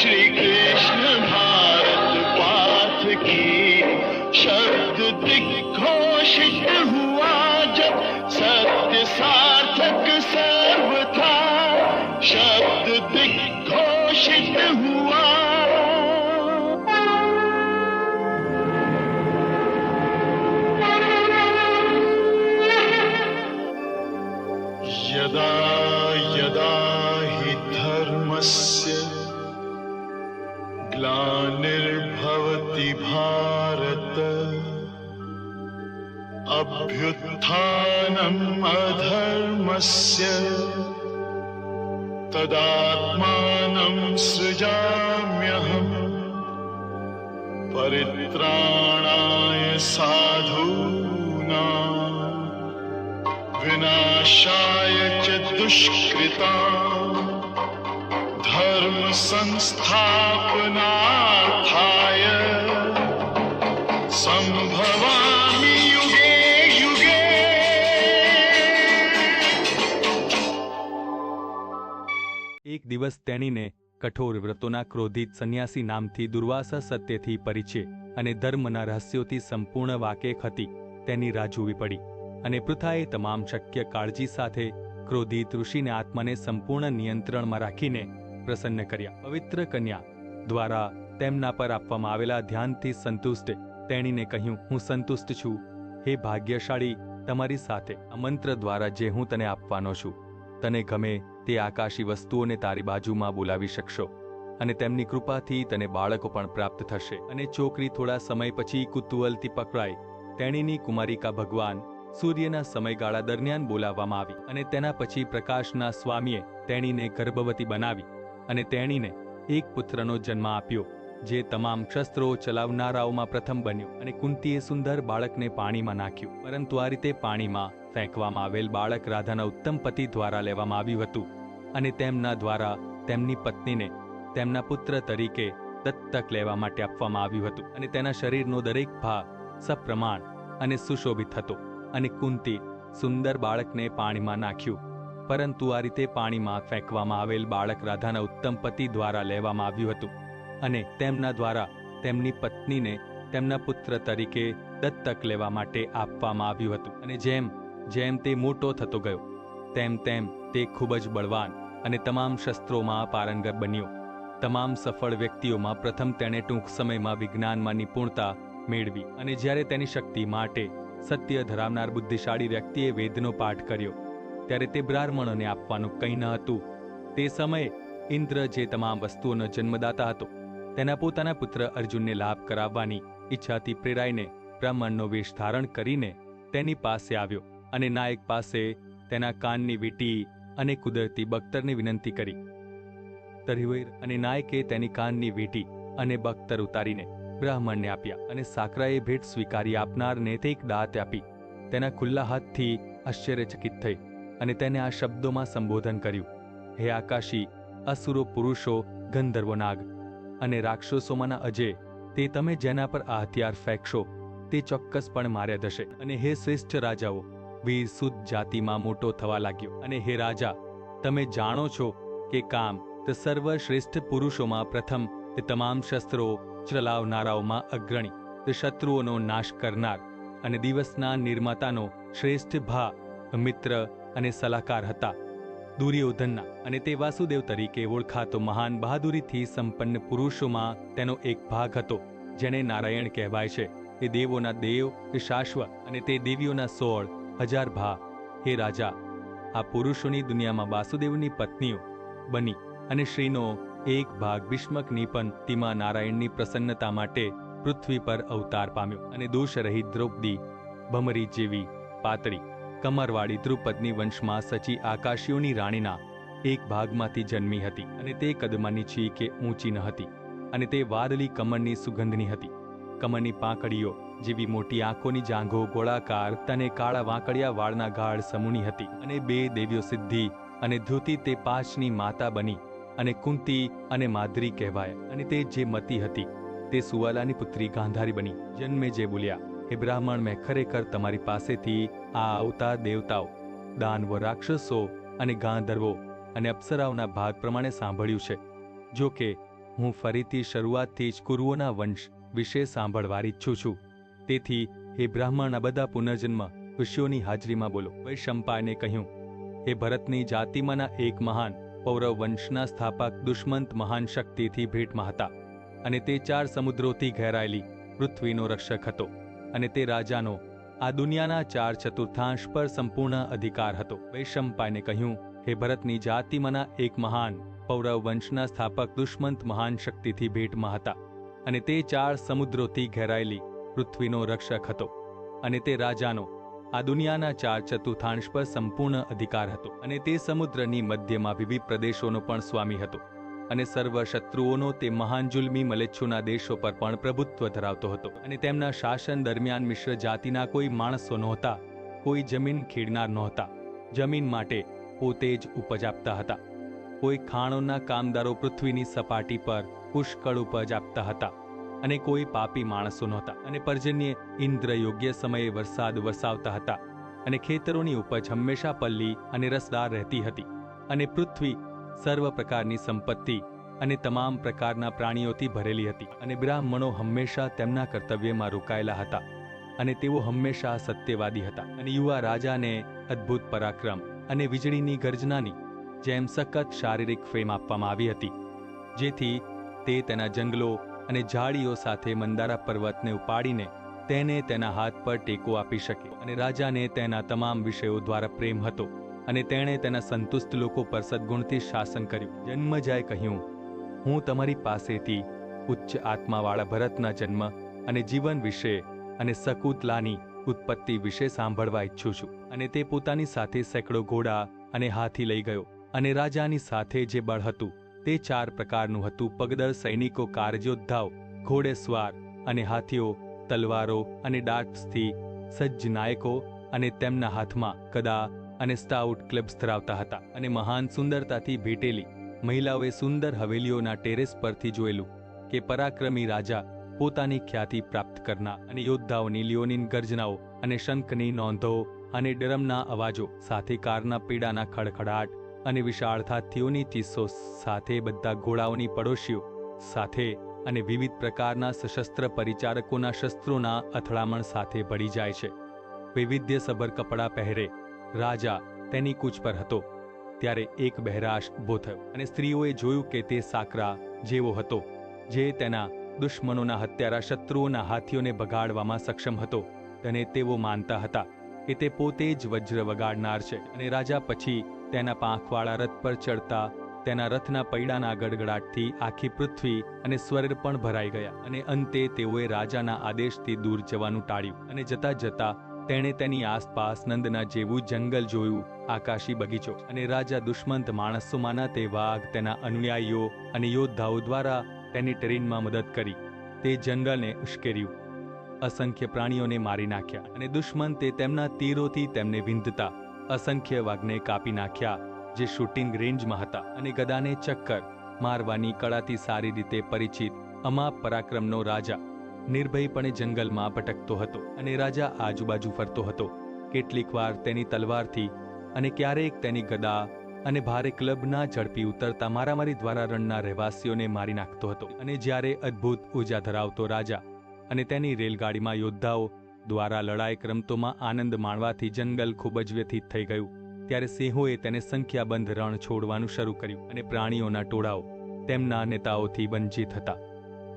Shri Krishna Bharat path की शब्द दिग्घोषित अभ्युत्थानम् अधर्मस्य तदात्मानं सृजाम्यहम् परित्राणाय साधूनाम् विनाशाय च दुष्कृता धर्म દિવસ તેણીને કઠોર વ્રતોના ક્રોધિત સંન્યાસી નામથી દુર્વાસા સત્યથી પરિચય અને ધર્મના રહસ્યોથી સંપૂર્ણ વાકેફ હતી. તેની રાહ જોવી પડી અને પૃથાએ તમામ શક્ય કાળજી સાથે ક્રોધિત ઋષિને આત્માને સંપૂર્ણ નિયંત્રણમાં રાખીને પ્રસન્ન કર્યા. પવિત્ર કન્યા દ્વારા તેમના પર આપવામાં આવેલા ધ્યાનથી સંતુષ્ટ તેણીને કહ્યું, હું સંતુષ્ટ છું. હે ભાગ્યશાળી, તમારી સાથે આ મંત્ર દ્વારા જે હું તને આપવાનો છું. તને ગમે તે આકાશી વસ્તુઓને તારી બાજુમાં બોલાવી શકશો અને તેમની કૃપાથી તને બાળકો પણ પ્રાપ્ત થશે. અને છોકરી થોડા સમય પછી કુતુહલથી પકડાઈ. તેણીની કુમારિકા ભગવાન સૂર્યના સમયગાળા દરમિયાન બોલાવવામાં આવી અને તેના પછી પ્રકાશના સ્વામીએ તેણીને ગર્ભવતી બનાવી અને તેણીને એક પુત્રનો જન્મ આપ્યો, જે તમામ શસ્ત્રો ચલાવનારાઓમાં પ્રથમ બન્યું અને કુંતીએ સુંદર બાળકને પાણીમાં નાખ્યું. પરંતુ આ રીતે પાણીમાં ફેંકવામાં આવેલ બાળક રાધાના ઉત્તમ પતિ દ્વારા લેવામાં આવ્યું હતું અને તેમના દ્વારા તેમની પત્નીને તેમના પુત્ર તરીકે દત્તક લેવા માટે આપવામાં આવ્યું હતું અને તેના શરીરનો દરેક ભાગ સપ્રમાણ અને સુશોભિત હતો અને કુંતી સુંદર બાળકને પાણીમાં નાખ્યું. પરંતુ આ રીતે પાણીમાં ફેંકવામાં આવેલ બાળક રાધાના ઉત્તમ પતિ દ્વારા લેવામાં આવ્યું હતું અને તેમના દ્વારા તેમની પત્નીને તેમના પુત્ર તરીકે દત્તક લેવા માટે આપવામાં આવ્યું હતું અને જેમ જેમ તે મોટો થતો ગયો, તેમ તેમ તે ખૂબ જ બળવાન અને તમામ શસ્ત્રોમાં પારંગત બન્યો. તમામ સફળ વ્યક્તિઓમાં પ્રથમ તેણે ટૂંક સમયમાં વિજ્ઞાનમાં નિપુણતા મેળવી અને જ્યારે તેની શક્તિ માટે સત્ય ધરાવનાર બુદ્ધિશાળી વ્યક્તિએ વેદનો પાઠ કર્યો, ત્યારે તે બ્રાહ્મણોને આપવાનું કંઈ ન હતું. તે સમયે ઇન્દ્ર જે તમામ વસ્તુઓનો જન્મદાતા હતો, તેના પોતાના પુત્ર અર્જુનને લાભ કરાવવાની ઈચ્છાથી પ્રેરાઈને બ્રાહ્મણનો વેશ ધારણ કરીને તેની પાસે આવ્યો. અને નાયક પાસે તેના કાનની વીટી અને કુદરતી બખ્તરની વિનંતી કરી. તરવીર અને નાયકે તેની કાનની વીટી અને બખ્તર ઉતારીને બ્રાહ્મણને આપ્યા અને સાકરાએ ભેટ સ્વીકારી આપનારને તે એક દાંત આપી. તેના ખુલ્લા હાથથી આશ્ચર્યચકિત થઈ અને તેને આ શબ્દોમાં સંબોધન કર્યું. હે આકાશી, અસુરો પુરુષો, ગંધર્વો નાગ અને રાક્ષસોમાંના અજય તે તમે જેના પર આ હથિયાર ફેંકશો, તે ચોક્કસપણે માર્યા થશે અને હે શ્રેષ્ઠ રાજાઓ વીર સુદ જાતિમાં મોટો થવા લાગ્યો. અને હે રાજા, તમે જાણો છો કે કામ તે સર્વશ્રેષ્ઠ પુરુષોમાં પ્રથમ તે તમામ શસ્ત્રો ચલાવનારાઓમાં અગ્રણી. તે શત્રુઓનો નાશ કરનાર અને દિવસના નિર્માતાનો શ્રેષ્ઠ ભા, મિત્ર અને સલાહકાર હતા. દુર્યોધનના અને તે વાસુદેવ તરીકે ઓળખાતો મહાન બહાદુરીથી સંપન્ન પુરુષોમાં તેનો એક ભાગ હતો, જેને નારાયણ કહેવાય છે. એ દેવોના દેવ શાશ્વત અને તે દેવીઓના સોળ હજાર ભા, હે રાજા, આ પુરુષોની દુનિયામાં વાસુદેવની પત્નીઓ બની અને શ્રીનો એક ભાગ ભીષ્મકની પણ તિમા નારાયણની પ્રસન્નતા માટે પૃથ્વી પર અવતાર પામ્યો અને દોષરહિત દ્રૌપદી ભમરી જેવી પાતળી કમરવાળી દ્રુપદની વંશમાં સચી આકાશીઓની રાણીના એક ભાગમાંથી જન્મી હતી અને તે કદમાં નીચી કે ઊંચી ન હતી અને તે વાદળી કમળની સુગંધની હતી. કમળની પાંખડીઓ જેવી મોટી આંખોની જાંઘો ગોળાકાર તને કાળા વાંકડિયા વાળના ગાઢ સમૂહની હતી. અને બે દેવીઓ સિદ્ધિ અને ધ્યુતિ તે પાંચની માતા બની અને કુંતી અને માદ્રી કહેવાય. અને તે જે મતી હતી તે સુવાલાની પુત્રી ગાંધારી બની. જન્મે જે બોલ્યા, હે બ્રાહ્મણ, મેં ખરેખર તમારી પાસેથી આ આવતા દેવતાઓ, દાનવો, રાક્ષસો અને ગાંધર્વો અને અપ્સરાઓના ભાગ પ્રમાણે સાંભળ્યું છે. જો કે હું ફરીથી શરૂઆતથી જ કુરુઓના વંશ વિશે સાંભળવા ઈચ્છું છું. તેથી હે બ્રાહ્મણ, આ બધા પુનર્જન્મ ઋષિઓની હાજરીમાં બોલો. વૈશંપાયને કહ્યું, હે ભરતની જાતિમાંના એક મહાન પૌરવ વંશના સ્થાપક દુષ્મંત મહાન શક્તિથી ભેટમાં હતા અને તે ચાર સમુદ્રોથી ઘેરાયેલી પૃથ્વીનો રક્ષક હતો અને તે રાજાનો આ દુનિયાના ચાર ચતુર્થાંશ પર સંપૂર્ણ અધિકાર હતો. વૈશંપાયને કહ્યું, હે ભરતની જાતિમાંના એક મહાન પૌરવ વંશના સ્થાપક દુષ્મંત મહાન શક્તિથી ભેટમાં હતા અને તે ચાર સમુદ્રોથી ઘેરાયેલી પૃથ્વીનો રક્ષક હતો અને તે રાજાનો, આ દુનિયાના ચાર ચતુર્થાંશ પર સંપૂર્ણ અધિકાર હતો અને તે સમુદ્રની મધ્યમાં વિવિધ પ્રદેશોનો પણ સ્વામી હતો અને સર્વ શત્રુઓનો તે મહાન જુલમી મલેચ્છુના દેશો પર પણ પ્રભુત્વ ધરાવતો હતો અને તેમના શાસન દરમિયાન મિશ્ર જાતિના કોઈ માણસો નહોતા, કોઈ જમીન ખેડનાર નહોતા, જમીન માટે પોતે જ ઉપજ આપતા હતા. કોઈ ખાણોના કામદારો પૃથ્વીની સપાટી પર પુષ્કળ ઉપજ આપતા હતા અને કોઈ પાપી માણસો નહોતા અને પર્જન્ય ઇન્દ્ર યોગ્ય સમયે વરસાદ વરસાવતા હતા અને ખેતરોની ઉપજ હંમેશા પલ્લી અને રસદાર રહેતી હતી અને પૃથ્વી સર્વ પ્રકારની સંપત્તિ અને તમામ પ્રકારના પ્રાણીઓથી ભરેલી હતી અને બ્રાહ્મણો હંમેશા તેમના કર્તવ્યમાં રોકાયેલા હતા અને તેઓ હંમેશા સત્યવાદી હતા અને યુવા રાજાને અદ્ભુત પરાક્રમ અને વીજળીની ગર્જનાની જેમ સખત શારીરિક ફ્રેમ આપવામાં આવી હતી, જેથી તે તેના જંગલો અને ઝાડીઓ સાથે મંદારા પર્વતને ઉપાડીને તેને તેના હાથ પર ટેકો આપી શકે અને રાજાને તેના તમામ વિષયો દ્વારા પ્રેમ હતો અને તેણે તેના સંતુષ્ટ લોકો પર સદગુણથી શાસન કર્યું. જન્મજાએ કહ્યું, હું તમારી પાસેથી ઉચ્ચ આત્માવાળા ભરતના જન્મ અને જીવન વિશે અને શકુતલાની ઉત્પત્તિ વિશે સાંભળવા ઈચ્છું છું. અને તે પોતાની સાથે સેંકડો ઘોડા અને હાથી લઈ ગયો. અને રાજાની સાથે જે બળ હતું, તે ચાર પ્રકારનું હતું. પગદળ, સૈનિકો, કારજોદ્ધાઓ ઘોડેસવાર અને હાથીઓ, તલવારો અને ડાર્ટ્સથી સજ્જ નાયકો અને તેમના હાથમાં કદા અને સ્ટાઉટ ક્લબ્સ ધરાવતા હતા. અને મહાન સુંદરતાથી ભેટેલી મહિલાઓએ સુંદર હવેલીઓના ટેરેસ પરથી જોયેલું કે પરાક્રમી રાજા પોતાની ખ્યાતિ પ્રાપ્ત કરનાર અને યોદ્ધાઓની લિયોનિન ગર્જનાઓ અને શંખની નોંધો અને ડરમના અવાજો સાથે કારના પીડાના ખડખડાટ અને વિશાળ હાથીઓની ચીસો સાથે બધા ઘોડાઓની પડોશીઓ સાથે અને વિવિધ પ્રકારના સશસ્ત્ર પરિચારકોના શસ્ત્રોના અથડામણ સાથે ભળી જાય છે. વૈવિધ્યસભર કપડાં પહેરે રાજા તેની કૂચ પર હતો. ત્યારે એક બહેરાશ ઊભો થયો અને સ્ત્રીઓએ જોયું કે તે સાકરા જેવો હતો, જે તેના દુશ્મનોના હત્યારા શત્રુઓના હાથીઓને બગાડવામાં સક્ષમ હતો અને તેઓ માનતા હતા કે તે પોતે જ વજ્ર વગાડનાર છે અને રાજા પછી તેના પાંખવાળા રથ પર ચડતા, તેના રથના પૈડાના ગડગડાટથી આખી પૃથ્વી અને સ્વર્ગ પણ ભરાઈ ગયા અને અંતે તેઓએ રાજાના આદેશથી દૂર જવાનું ટાળ્યું અને જતા જતા તેણે તેની આસપાસ નંદના જેવું જંગલ જોયું, આકાશી બગીચો અને રાજા દુષ્મંત માણસોમાંના તે વાઘ, તેના અનુયાયીઓ અને યોદ્ધાઓ દ્વારા તેની ટ્રેનમાં મદદ કરી. તે જંગલને ઉશ્કેર્યું. અસંખ્ય પ્રાણીઓને મારી નાખ્યા અને દુશ્મંતે તેમના તીરોથી તેમને વિંધતા અસંખ્ય વાઘને કાપી નાખ્યા, જે શૂટિંગ રેન્જમાં હતા અને ગદાને ચક્કર મારવાની કળાથી સારી રીતે પરિચિત અમાપ પરાક્રમનો રાજા નિર્ભયપણે જંગલમાં ભટકતો હતો અને રાજા આજુબાજુ ફરતો હતો. કેટલીક વાર તેની તલવારથી અને ક્યારેક તેની ગદા અને ભારે ક્લબના ઝડપી ઉતરતા મારામારી દ્વારા રણના રહેવાસીઓને મારી નાખતો હતો અને જ્યારે અદ્ભુત ઊર્જા ધરાવતો રાજા અને તેની રેલગાડીમાં યોદ્ધાઓ દ્વારા લડાઈ ક્રમતોમાં આનંદ માણવાથી જંગલ ખૂબ જ વ્યથિત થઈ ગયું. ત્યારે સિંહોએ તેને સંખ્યાબંધ રણ છોડવાનું શરૂ કર્યું અને પ્રાણીઓના ટોળાઓ તેમના નેતાઓથી વંચિત હતા.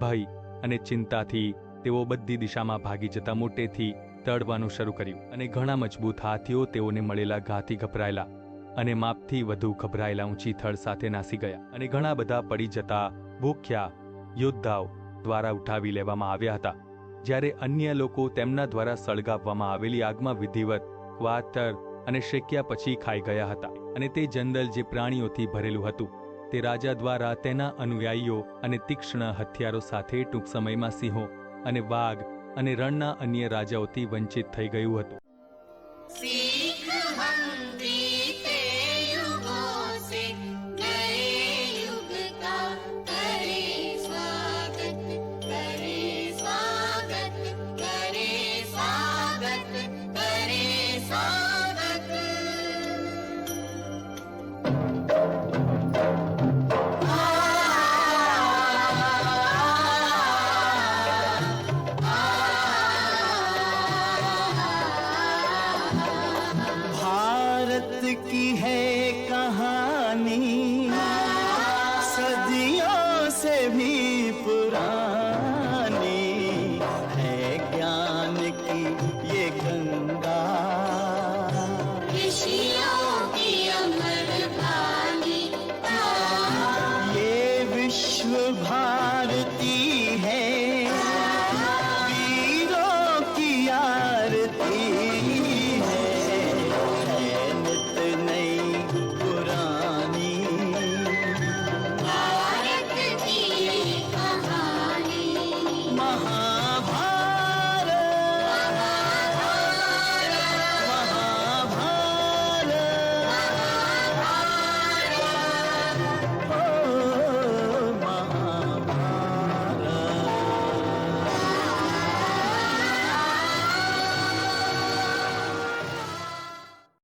ભય અને ચિંતાથી તેઓ બધી દિશામાં ભાગી જતા મોટેથી તડવાનું શરૂ કર્યું અને ઘણા મજબૂત હાથીઓ તેઓને મળેલા ઘાથી ગભરાયેલા અને માપથી વધુ ગભરાયેલા ઊંચી થળ સાથે નાસી ગયા અને ઘણા બધા પડી જતા ભૂખ્યા યોદ્ધાઓ દ્વારા ઉઠાવી લેવામાં આવ્યા હતા. જ્યારે અન્ય લોકો તેમના દ્વારા સળગાવવામાં આવેલી આગમાં વિધિવત વાતર અને શેક્યા પછી ખાઈ ગયા હતા અને તે જંગલ જે પ્રાણીઓથી ભરેલું હતું, તે રાજા દ્વારા તેના અનુયાયીઓ અને તીક્ષ્ણ હથિયારો સાથે ટૂંક સમયમાં સિંહો અને વાઘ અને રણના અન્ય રાજાઓથી વંચિત થઈ ગયું હતું.